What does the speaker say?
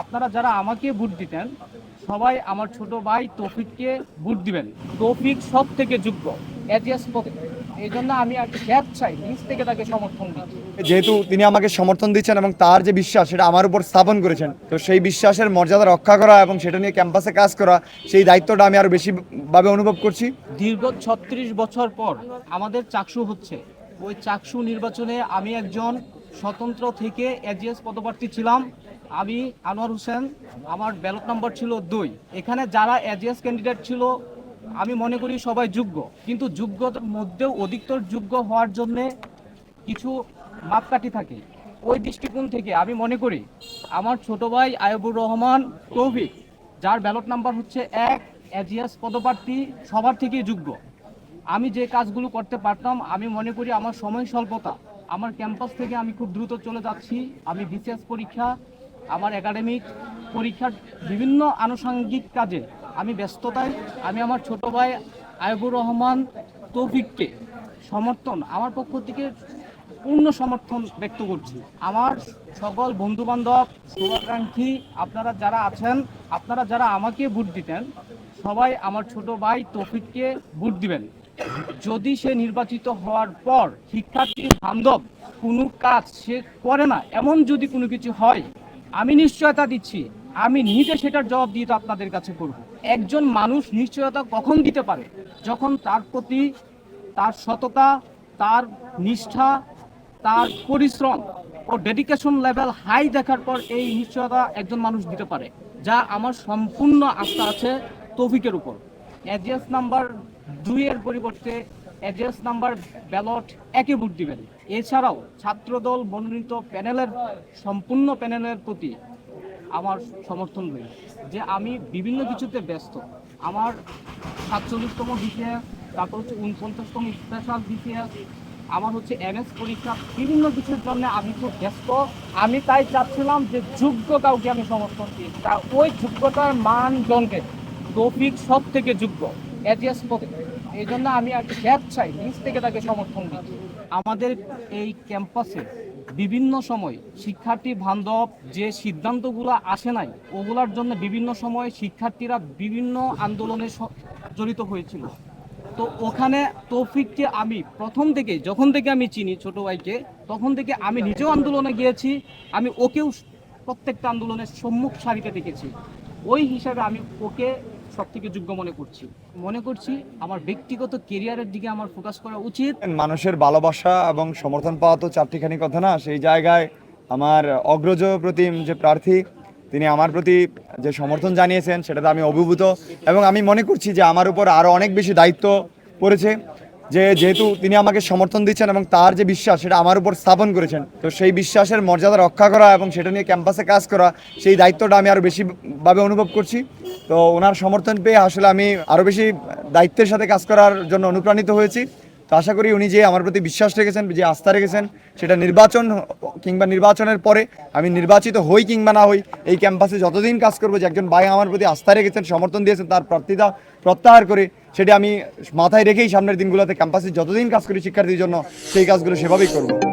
আপনারা যারা আমাকে ভোট দিতেন সবাই আমার ছোট ভাই তৌফিককে ভোট দিবেন। তৌফিক সব থেকে যোগ্য এজিএস পদে এই জন্য আমি আর চাই নিজ থেকে তাকে সমর্থন দিচ্ছি যেহেতু তিনি আমাকে সমর্থন দিচ্ছেন এবং তার যে বিশ্বাস সেটা আমার উপর স্থাপন করেছেন তো সেই বিশ্বাসের মর্যাদা রক্ষা করা এবং সেটা নিয়ে ক্যাম্পাসে কাজ করা সেই দায়িত্বটা আমি আরও বেশি ভাবে অনুভব করছি। দীর্ঘ ছত্রিশ বছর পর আমাদের চাকসু হচ্ছে। ওই চাকসু নির্বাচনে আমি একজন স্বতন্ত্র থেকে এজিএস পদপ্রার্থী ছিলাম আমি আনোয়ার হোসেন। আমার ব্যালট নম্বর ছিল দুই। এখানে যারা এজিএস ক্যান্ডিডেট ছিল, আমি মনে করি সবাই যোগ্য। কিন্তু যোগ্যতার মধ্যেও অধিকতর যোগ্য হওয়ার জন্যে কিছু মাপকাঠি থাকে। ওই দৃষ্টিকোণ থেকে আমি মনে করি আমার ছোট ভাই আয়বুর রহমান তৌফিক, যার ব্যালট নাম্বার হচ্ছে এক, এজিএস পদপ্রার্থী, সবার থেকেই যোগ্য। আমি যে কাজগুলো করতে পারতাম, আমি মনে করি আমার সময় স্বল্পতা। আমার ক্যাম্পাস থেকে আমি খুব দ্রুত চলে যাচ্ছি। আমি বিসিএস পরীক্ষা, আমার একাডেমিক পরীক্ষার বিভিন্ন আনুষঙ্গিক কাজে আমি ব্যস্ততায়, আমি আমার ছোট ভাই আয়বুর রহমান তৌফিককে সমর্থন, আমার পক্ষ থেকে পূর্ণ সমর্থন ব্যক্ত করছি। আমার সকল বন্ধু বান্ধব শুভাকাঙ্ক্ষী, আপনারা যারা আছেন, আপনারা যারা আমাকে ভোট দিতেন, সবাই আমার ছোট ভাই তৌফিককে ভোট দিবেন। যদি সে নির্বাচিত হওয়ার পর শিক্ষার্থী বান্ধব কোনো কাজ সে করে না, এমন যদি কোনো কিছু হয়, আমি নিশ্চয়তা দিচ্ছি। আমি নিজে সেটার জবাব দিয়ে তো আপনাদের কাছে করব। একজন মানুষ নিশ্চয়তা কখন দিতে পারে? যখন তার প্রতি তার সততা, তার নিষ্ঠা, তার পরিশ্রম ও ডেডিকেশন লেভেল হাই দেখার পর এই নিশ্চয়তা একজন মানুষ দিতে পারে, যা আমার সম্পূর্ণ আস্থা আছে তৌফিকের উপর। এজিএস নাম্বার দুইয়ের পরিবর্তে এজিএস নাম্বার ব্যালট একে ভোট দিবেন। এছাড়াও ছাত্রদল মনোনীত প্যানেলের, সম্পূর্ণ প্যানেলের প্রতি আমার সমর্থন রইল। যে আমি বিভিন্ন কিছুতে ব্যস্ত। আমার সাতচল্লিশতম বিসিএস তারপর হচ্ছে উনপঞ্চাশতম স্পেশাল বিসিএস আমার হচ্ছে এমএস পরীক্ষা, বিভিন্ন কিছুর জন্য আমি খুব ব্যস্ত। আমি তাই চাচ্ছিলাম যে যোগ্য কাউকে আমি সমর্থন দিই। তা ওই যোগ্যতার মানদণ্ডে তৌফিক সব থেকে যোগ্য। এজিএস পদে এই জন্য আমি আর খ্যাত চাই, নিজ থেকে তাকে সমর্থন দিচ্ছি আমাদের এই ক্যাম্পাসে বিভিন্ন সময় শিক্ষার্থী বান্ধব যে সিদ্ধান্তগুলো আসে নাই, ওগুলার জন্য বিভিন্ন সময় শিক্ষার্থীরা বিভিন্ন আন্দোলনে জড়িত হয়েছিল। তো ওখানে তৌফিককে আমি প্রথম থেকে, যখন থেকে আমি চিনি ছোট ভাইকে, তখন থেকে আমি নিজেও আন্দোলনে গিয়েছি, আমি ওকেও প্রত্যেকটা আন্দোলনের সম্মুখ সারিতে দেখেছি। ওই হিসাবে আমি ওকে সব থেকে যোগ্য মনে করছি। মনে করছি আমার ব্যক্তিগত কেরিয়ারের দিকে আমার ফোকাস করা উচিত। মানুষের ভালোবাসা এবং সমর্থন পাওয়া তো চারটিখানি কথা না, সেই জায়গায় আমার অগ্রজ প্রতিম যে প্রার্থী, তিনি আমার প্রতি যে সমর্থন জানিয়েছেন, সেটাতে আমি অভিভূত। এবং আমি মনে করছি যে আমার উপর আরও অনেক বেশি দায়িত্ব পড়েছে। যে যেহেতু তিনি আমাকে সমর্থন দিচ্ছেন এবং তার যে বিশ্বাস, সেটা আমার উপর স্থাপন করেছেন। তো সেই বিশ্বাসের মর্যাদা রক্ষা করা এবং সেটা নিয়ে ক্যাম্পাসে কাজ করা, সেই দায়িত্বটা আমি আরও বেশিভাবে অনুভব করছি। তো ওনার সমর্থন পেয়ে আসলে আমি আরও বেশি দায়িত্বের সাথে কাজ করার জন্য অনুপ্রাণিত হয়েছি। তো আশা করি উনি যে আমার প্রতি বিশ্বাস রেখেছেন, যে আস্থা রেখেছেন, সেটা নির্বাচন কিংবা নির্বাচনের পরে আমি নির্বাচিত হই কিংবা না হই, এই ক্যাম্পাসে যতদিন কাজ করব, যে একজন ভাই আমার প্রতি আস্থা রেখেছেন, সমর্থন দিয়েছেন, তার প্রার্থীতা প্রত্যাহার করে, সেটা আমি মাথায় রেখেই সামনের দিনগুলোতে ক্যাম্পাসে যতদিন কাজ করি শিক্ষার্থীর জন্য, সেই কাজগুলো সেভাবেই করব।